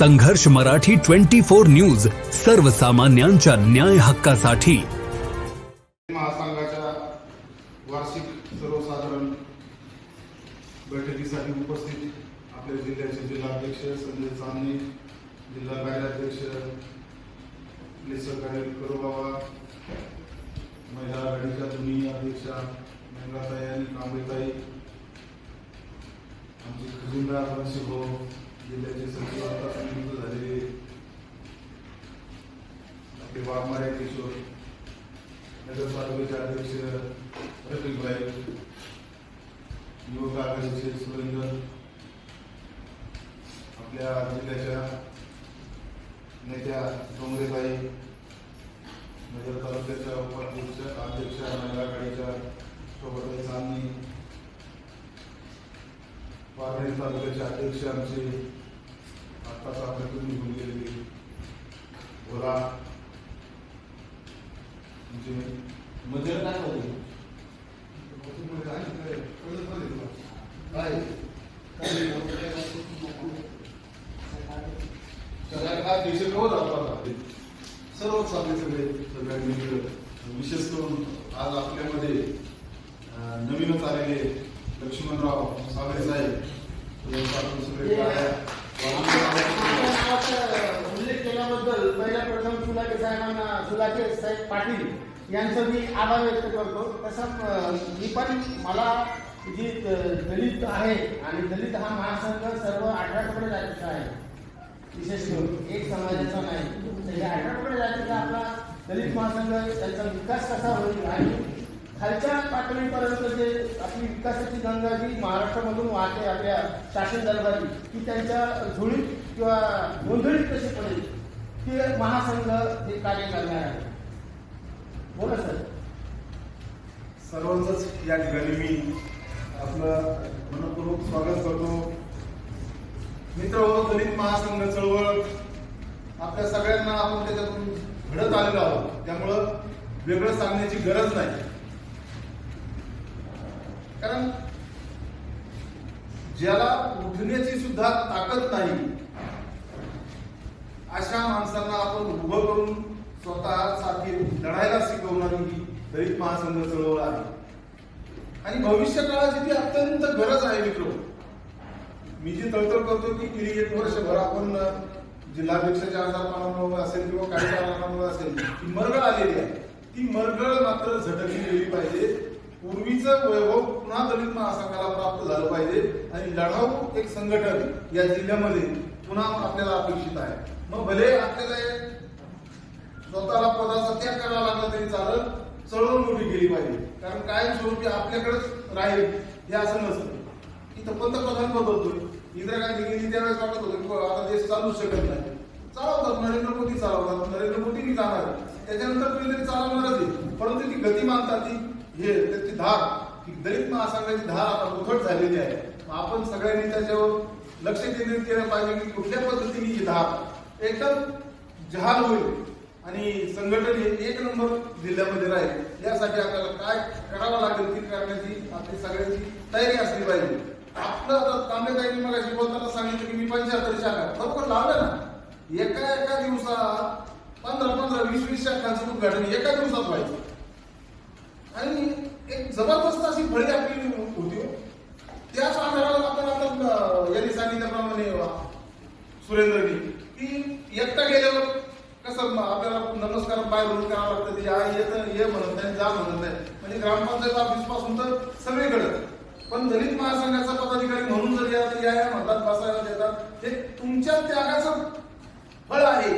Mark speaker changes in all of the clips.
Speaker 1: संघर्ष Marathi twenty four news सर्वसामान्यांच्या न्याय हक्कासाठी.
Speaker 2: महासंघाच्या वार्षिक सर्वसाधारण बैठकीसाठी उपस्थित आपल्या जिल्ह्याचे जिल्हाध्यक्ष संजय चांदणे जिल्हा कार्याध्यक्ष आपले महिला आघाडीच्या दोन्ही अध्यक्षा मंगलाताई आणि कांबळेताई आमचे खजिनदार भाऊ जिल्ह्याचे सचिव आता नियुक्त झालेले आपले वाघमारे किशोर नगरपालिकेचे अध्यक्ष रफिकभाई युवक आघाडीचे सुरेंद्र आपल्या जिल्ह्याच्या नेत्या डोंगरेबाई नगर तालुक्याच्या उपाध्यक्ष अध्यक्ष नगर आघाडीच्या शोभाताई चांदणी पारनेर तालुक्याचे अध्यक्ष आमचे आत्ताच आपल्यातून निघून गेलेले भोला म्हणजे मजर काय होते? सर्व आपले सगळे सगळ्यांनी मिळून विशेष करून आज आपल्यामध्ये नवीनच आलेले लक्ष्मणराव सागरे साहेब यांचा सगळे
Speaker 3: उल्लेख केल्याबद्दल पहिल्या प्रथम सुलाके साहेबांना सुलाके साहेब पाटील यांचं मी आभार व्यक्त करतो. तसं अं, मी पण मला जी दलित आहे आणि दलित हा महासंघ सर्व कपडे जातीचा आहे. विशेष करून एक समाजाचा नाही. तर या कपडे जातीचा आपला दलित महासंघ त्याचा विकास कसा होईल आणि खालच्या पातळीपर्यंत जे आपली विकासाची गंगा जी महाराष्ट्रामधून वाहते आपल्या शासन दरबारी की त्यांच्या झुळीत किंवा गोंधळीत कशी पडेल? ते महासंघ हे कार्य करणार आहे. बोला सर.
Speaker 2: सर्वांचंच या ठिकाणी मी आपलं मनपूर्वक स्वागत करतो. मित्र हो दलित महासंघ चळवळ आपल्या सगळ्यांना आपण त्याच्यातून घडत आलेलो आहोत. त्यामुळं वेगळं सांगण्याची गरज नाही. कारण ज्याला उठण्याची सुद्धा ताकद नाही अशा माणसांना आपण उभं करून स्वतःसाठी लढायला शिकवणारी ही दलित महासंघ चळवळ आहे. आणि भविष्य काळाची ती अत्यंत गरज आहे मित्र. मी जी तळतळ करतो की गेली एक वर्षभर. आपण जिल्हाध्यक्षाच्या आजारपणामुळे असेल किंवा काही कारणामुळे असेल ती मरगळ आलेली आहे. ती मरगळ मात्र झटकली गेली पाहिजे. पूर्वीचं वैभव पुन्हा दलित महासंघाला प्राप्त झालं पाहिजे. आणि लढाऊ एक संघटन या जिल्ह्यामध्ये पुन्हा आपल्याला अपेक्षित आहे. मग भले आपल्याला एक स्वतःला पदाचा त्याग करावा लागला तरी चालत चळवळ मोठी केली पाहिजे. कारण कायमस्वरूपी आपल्याकडेच राहील हे असं नसतं. इथं पंतप्रधान बदलतोय इंदिरा गांधी गेली त्यावेळेस वाटत होतं की आता देश चालूच शकत नाही. चालवतात. नरेंद्र मोदी चालवतात. नरेंद्र मोदी मी जाणार त्याच्यानंतर कुणीतरी चालवणारच आहे. परंतु ती गती मानतात ती. हे त्याची धार ती दलित महासंघाची धार आता उथट झालेली आहे. आपण सगळ्यांनी त्याच्यावर लक्ष केंद्रित केलं पाहिजे की कुठल्या पद्धतीने ही धार एकदम जहाल होईल आणि संघटन हे एक नंबर जिल्ह्यामध्ये राहील. यासाठी आपल्याला काय करावं लागेल ती करण्याची आपली सगळ्यांची तयारी असली पाहिजे. आपलं आता तांबेताईंनी मला बोलताना सांगितलं की मी पंच्याहत्तर शाखा. बरोबर लावलं ना? एका एका दिवसात पंधरा पंधरा वीस वीस शाखांचं उद्घाटन एका दिवसात व्हायचं. जबरदस्त अशी फळी आपली होती हो. त्या त्याच आधारावर आपण आता यांनी सांगितल्याप्रमाणे सुरेंद्रनी की एकटा गेल्यावर कसं आपल्याला नमस्कार बाय म्हणून करावं लागतं तिची आई येत ये म्हणत नाही जा म्हणत नाही. म्हणजे ग्रामपंचायत ऑफिसपासून तर सगळीकडे. पण दलित महासंघाचा पदाधिकारी म्हणून जर या या या म्हणतात बसायला देतात हे तुमच्या त्यागाचं फळ आहे.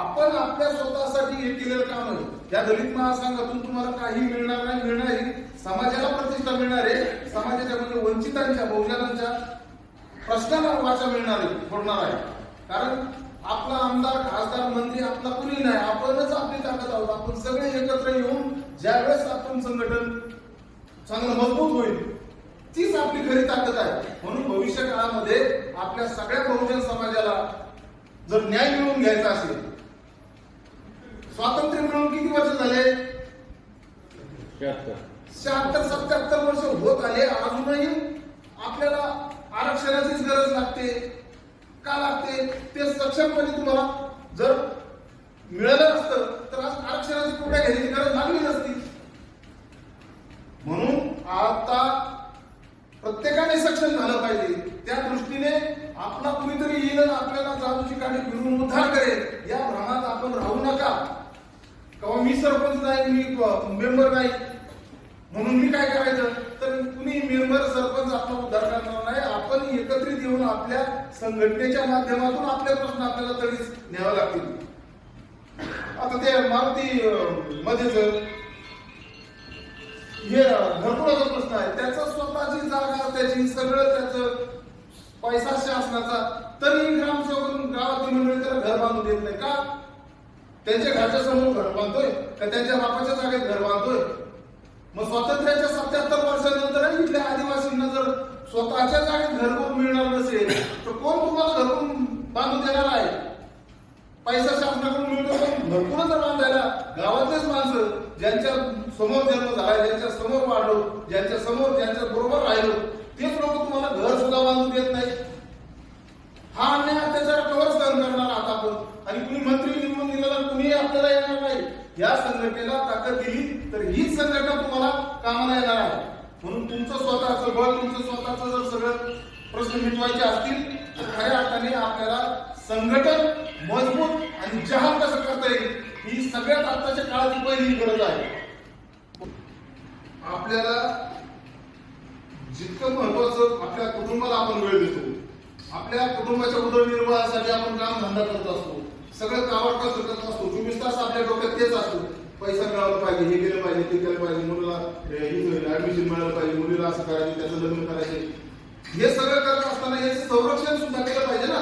Speaker 2: आपण आपल्या स्वतःसाठी हे केलेलं काम आहे. या दलित महासंघातून तुम्हाला काही मिळणार नाही मिळणार आहे समाजाला प्रतिष्ठा मिळणार आहे. समाजाच्या म्हणजे वंचितांच्या बहुजनांच्या प्रश्नाला वाचा मिळणार आहे फोडणार आहे. कारण आपला आमदार खासदार मंत्री आपला कुणी नाही. आपणच आपली ताकद आहोत. आपण सगळे एकत्र येऊन ज्यावेळेस आपण संघटन चांगलं मजबूत होईल तीच आपली खरी ताकद आहे. म्हणून भविष्य काळामध्ये आपल्या सगळ्या बहुजन समाजाला जर न्याय मिळवून घ्यायचा असेल स्वातंत्र्य मिळून किती वर्ष झाले? शहात्तर. सत्याहत्तर वर्ष होत आले. अजूनही आपल्याला आरक्षणाचीच गरज लागते. का लागते? ते सक्षमपणे तुम्हाला जर मिळालं असतं तर आज आरक्षणाची कुठे घ्यायची गरज लागली नसती. म्हणून आता प्रत्येकाने सक्षम झालं पाहिजे. त्या दृष्टीने आपला कुणीतरी येईल आपल्याला जादूची काठी फिरून उद्धार करेल. या भ्रमात आपण राहू नका. किंवा मी सरपंच नाही मी मेंबर नाही. म्हणून मी काय करायचं? तर कुणी मेंबर सरपंच आपला उद्धार करणार नाही. आपण एकत्रित येऊन आपल्या संघटनेच्या माध्यमातून आपले प्रश्न आपल्याला तरी न्यावे लागतील. आता ते मारुती मध्येच हे घरकुलाचा प्रश्न आहे. त्याचा स्वतःची जागा त्याची सगळं त्याचं पैसा शासनाचा. तरी ग्रामसेवक गावातील मंडळी त्याला घर बांधून देत नाही. का? त्यांच्या घरच्या समोर घर बांधतोय का त्यांच्या बापाच्या जागेत घर बांधतोय? मग स्वातंत्र्याच्या सत्याहत्तर वर्षानंतर इथल्या आदिवासींना जर स्वतःच्या जागेत घरकुल मिळणार नसेल तर कोण तुम्हाला घरकुल बांधून देणार आहे? पैसा शासनाकडून मिळतो पण भरपूर जर बांधायला. गावातलेच माणसं ज्यांच्या समोर जन्म झाला ज्यांच्या समोर वाढलो ज्यांच्या समोर ज्यांच्या बरोबर राहिलो तेच लोक तुम्हाला घर सुद्धा बांधून देत नाही हा अन्याय अत्याचार कवर सहन करणार आहात आपण आणि कुणी मंत्री निवडून दिलेला कुणी आपल्याला येणार नाही या संघटनेला ताकद दिली तर हीच संघटना तुम्हाला कामाला येणार आहे. म्हणून तुमचं स्वतःचं बळ तुमचं स्वतःचं जर सगळं प्रश्न मिटवायचे असतील तर खऱ्या अर्थाने आपल्याला संघटन मजबूत आणि जहाल कसं करता येईल ही सगळ्यात आत्ताच्या काळाची पहिली गरज आहे. आपल्याला जितकं महत्वाचं आपल्या कुटुंबाला आपण वेळ देतो आपल्या कुटुंबाच्या उदरनिर्वाहासाठी आपण काम धंदा करत असतो. सगळं कावर सुटत असतो चोवीस तास आपल्या डोक्यात तेच असतो. पैसा मिळाला पाहिजे हे केलं पाहिजे ते केलं पाहिजे मुलाला ऍडमिशन मिळालं पाहिजे मुलीला असं करायचं त्याचं लग्न करायचे. हे सगळं करत असताना याचं संरक्षण सुद्धा केलं पाहिजे ना.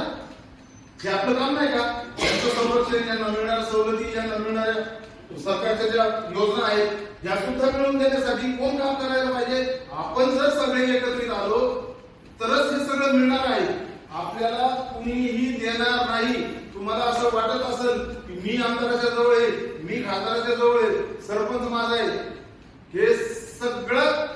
Speaker 2: हे आपलं काम नाही का? यांचं संरक्षण यांना मिळणाऱ्या सवलती यांना मिळणाऱ्या सरकारच्या ज्या योजना आहेत या सुद्धा मिळवून देण्यासाठी कोण काम करायला पाहिजे? आपण जर सगळे एकत्रित आलो तरच हे सगळं मिळणार आहे. आपल्याला कुणीही देणार नाही. तुम्हाला असं वाटत असेल की मी आमदाराच्या जवळ आहे मी खासदाराच्या जवळ आहे सरपंच माझा आहे हे सगळं